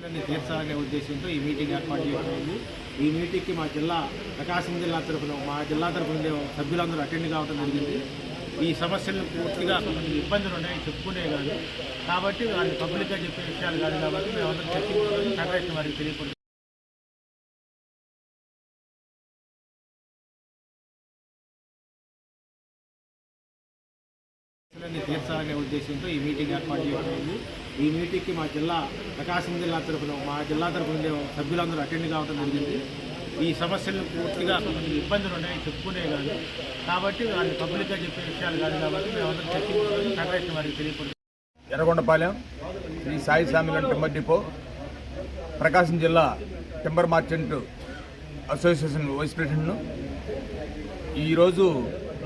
సమస్యలన్నీ తీర్చాలనే ఉద్దేశంతో ఈ మీటింగ్ ఏర్పాటు చేయబడింది ఈ మీటింగ్కి మా జిల్లా ప్రకాశం జిల్లా తరఫున మా జిల్లా తరఫున సభ్యులందరూ అటెండ్ కావడం జరిగింది. ఈ సమస్యలు పూర్తిగా కొంతమంది ఇబ్బందులు ఉన్నాయి చెప్పుకునే కాదు. కాబట్టి వాళ్ళు పబ్లిక్గా చెప్పే విషయాలు కాదు కాబట్టి మేము అందరం చర్చించుకొని వారికి తెలియకూడదు తీర్చాలనే ఉద్దేశంతో ఈ మీటింగ్ ఏర్పాటు చేయబడింది ఈ మీటింగ్కి మా జిల్లా ప్రకాశం జిల్లా తరఫున మా జిల్లా తరఫున ఉండే సభ్యులందరూ అటెండ్ కావడం జరిగింది. ఈ సమస్యలు పూర్తిగా ఇబ్బందులు ఉన్నాయి చెప్పుకునే కాదు. కాబట్టి వాళ్ళు పబ్లిక్గా చెప్పే విషయాలు కాదు కాబట్టి మేము అందరం చర్చించుకొని ఫెడరేషన్ వారికి తెలియకూడదు ఎర్రగొండపాలెం శ్రీ సాయి సామిలన్ టింబర్ డిపో ప్రకాశం జిల్లా టింబర్ మార్చెంట్ అసోసియేషన్ వైస్ ప్రెసిడెంట్ను. ఈరోజు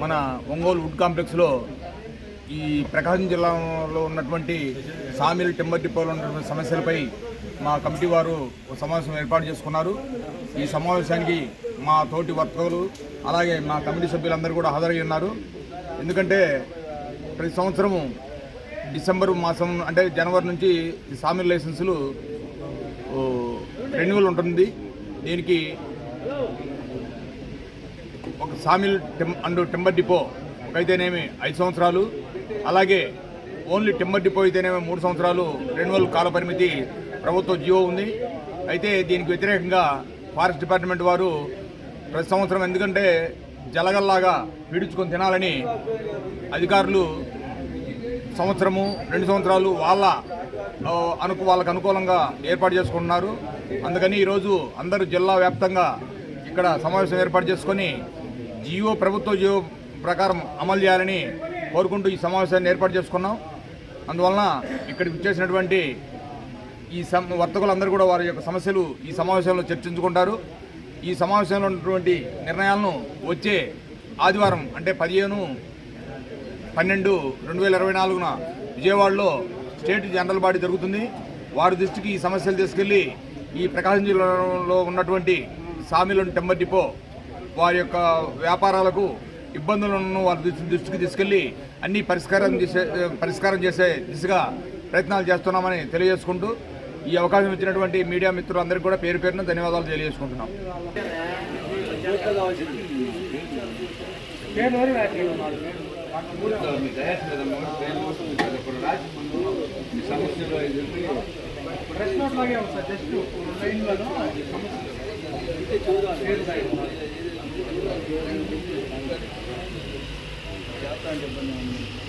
మన ఒంగోలు వుడ్ కాంప్లెక్స్లో ఈ ప్రకాశం జిల్లాలో ఉన్నటువంటి సామిల్ టింబర్ డిపోలో ఉన్నటువంటి సమస్యలపై మా కమిటీ వారు ఒక సమావేశం ఏర్పాటు చేసుకున్నారు. ఈ సమావేశానికి మా తోటి వర్తకులు అలాగే మా కమిటీ సభ్యులందరూ కూడా హాజరై ఉన్నారు. ఎందుకంటే ప్రతి సంవత్సరము డిసెంబర్ మాసం అంటే జనవరి నుంచి ఈ సామిల్ లైసెన్సులు రెన్యువల్ ఉంటుంది. దీనికి ఒక సామిల్ టెం అండ్ టింబర్ డిపో ఒకైతేనేమి ఐదు సంవత్సరాలు అలాగే ఓన్లీ టిమ్మర్ డిపో అయితేనేమి మూడు సంవత్సరాలు రెన్యువల్ కాల పరిమితి ప్రభుత్వ జియో ఉంది. అయితే దీనికి వ్యతిరేకంగా ఫారెస్ట్ డిపార్ట్మెంట్ వారు ప్రతి సంవత్సరం ఎందుకంటే జలగల్లాగా పీడించుకొని తినాలని అధికారులు సంవత్సరము రెండు సంవత్సరాలు వాళ్ళ అనుకు వాళ్ళకు అనుకూలంగా ఏర్పాటు చేసుకుంటున్నారు. అందుకని ఈరోజు అందరూ జిల్లా వ్యాప్తంగా ఇక్కడ సమావేశం ఏర్పాటు చేసుకొని జియో ప్రభుత్వ జియో ప్రకారం అమలు చేయాలని కోరుకుంటూ ఈ సమావేశాన్ని ఏర్పాటు చేసుకున్నాం. అందువలన ఇక్కడికి వచ్చేసినటువంటి ఈ సమ వర్తకులందరూ కూడా వారి యొక్క సమస్యలు ఈ సమావేశంలో చర్చించుకుంటారు. ఈ సమావేశంలో ఉన్నటువంటి నిర్ణయాలను వచ్చే ఆదివారం అంటే పదిహేను పన్నెండు రెండు వేల ఇరవై నాలుగున విజయవాడలో స్టేట్ జనరల్ బాడీ జరుగుతుంది. వారి దృష్టికి ఈ సమస్యలు తీసుకెళ్ళి ఈ ప్రకాశం జిల్లాలో ఉన్నటువంటి సామిలోని టెంబర్ డిపో వారి యొక్క వ్యాపారాలకు ఇబ్బందులను వారి దృష్టి దృష్టికి తీసుకెళ్ళి అన్ని పరిష్కారం చేసే పరిష్కారం చేసే దిశగా ప్రయత్నాలు చేస్తున్నామని తెలియజేసుకుంటూ ఈ అవకాశం ఇచ్చినటువంటి మీడియా మిత్రులందరికీ కూడా పేరు పేరున ధన్యవాదాలు తెలియజేసుకుంటున్నాం ప్రెస్ Ano ba naman?